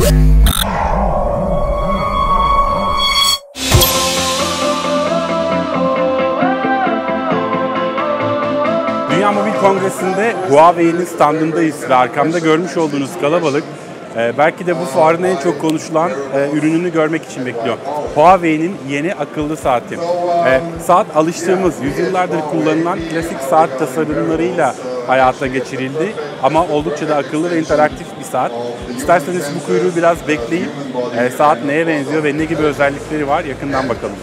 Dünya Mobil Kongresi'nde Huawei'nin standındayız ve arkamda görmüş olduğunuz kalabalık e, belki de bu fuarın en çok konuşulan e, ürününü görmek için bekliyor. Huawei'nin yeni akıllı saati. E, saat alıştığımız, yüzyıllardır kullanılan klasik saat tasarımlarıyla hayata geçirildi ama oldukça da akıllı ve interaktif saat. İsterseniz bu kuyruğu biraz bekleyip e, saat neye benziyor ve ne gibi özellikleri var yakından bakalım.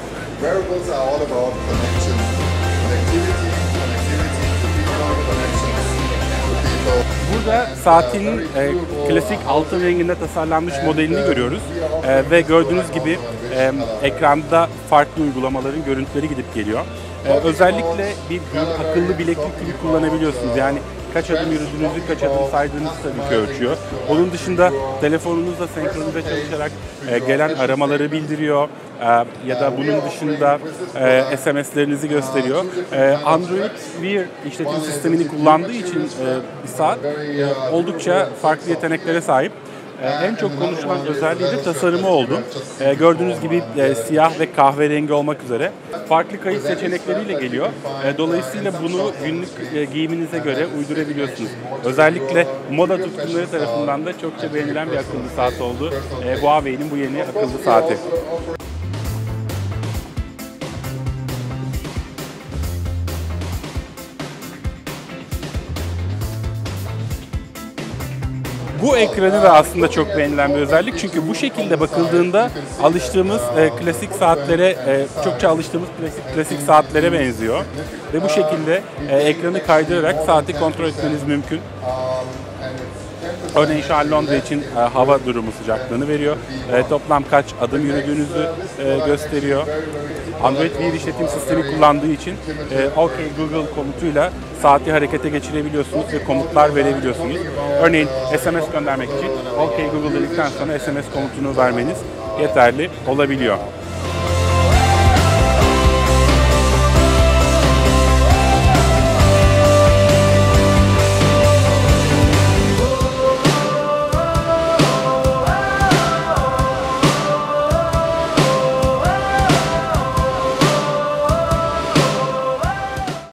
Burada saatin e, klasik altın renginde tasarlanmış modelini görüyoruz. E, ve gördüğünüz gibi e, ekranda farklı uygulamaların görüntüleri gidip geliyor. E, özellikle bir akıllı bileklik gibi kullanabiliyorsunuz. Yani kaç adım yürüdüğünüzü, kaç adım saydığınızı tabii ki ölçüyor. Onun dışında telefonunuzla senkronize çalışarak e, gelen aramaları bildiriyor. E, ya da bunun dışında e, SMS'lerinizi gösteriyor. E, Android Wear işletim sistemini kullandığı için e, bir saat e, oldukça farklı yeteneklere sahip. E, en çok konuşulan özelliği de tasarımı oldu. E, gördüğünüz gibi e, siyah ve kahverengi olmak üzere farklı kayıt seçenekleriyle geliyor. E, dolayısıyla bunu günlük e, giyiminize göre uydurabiliyorsunuz. Özellikle moda tutkunları tarafından da çokça beğenilen bir akıllı saat oldu. Huawei'nin bu yeni akıllı saati. Bu ekranı da aslında çok beğenilen bir özellik. Çünkü bu şekilde bakıldığında alıştığımız e, klasik saatlere, e, çokça alıştığımız klasik klasik saatlere benziyor. Ve bu şekilde e, ekranı kaydırarak saati kontrol etmeniz mümkün. Örneğin şu an Londra için e, hava durumu sıcaklığını veriyor. E, toplam kaç adım yürüdüğünüzü e, gösteriyor. Android Wear işletim sistemi kullandığı için e, OK Google komutuyla saati harekete geçirebiliyorsunuz ve komutlar verebiliyorsunuz. Örneğin SMS göndermek için OK Google dedikten sonra SMS komutunu vermeniz yeterli olabiliyor.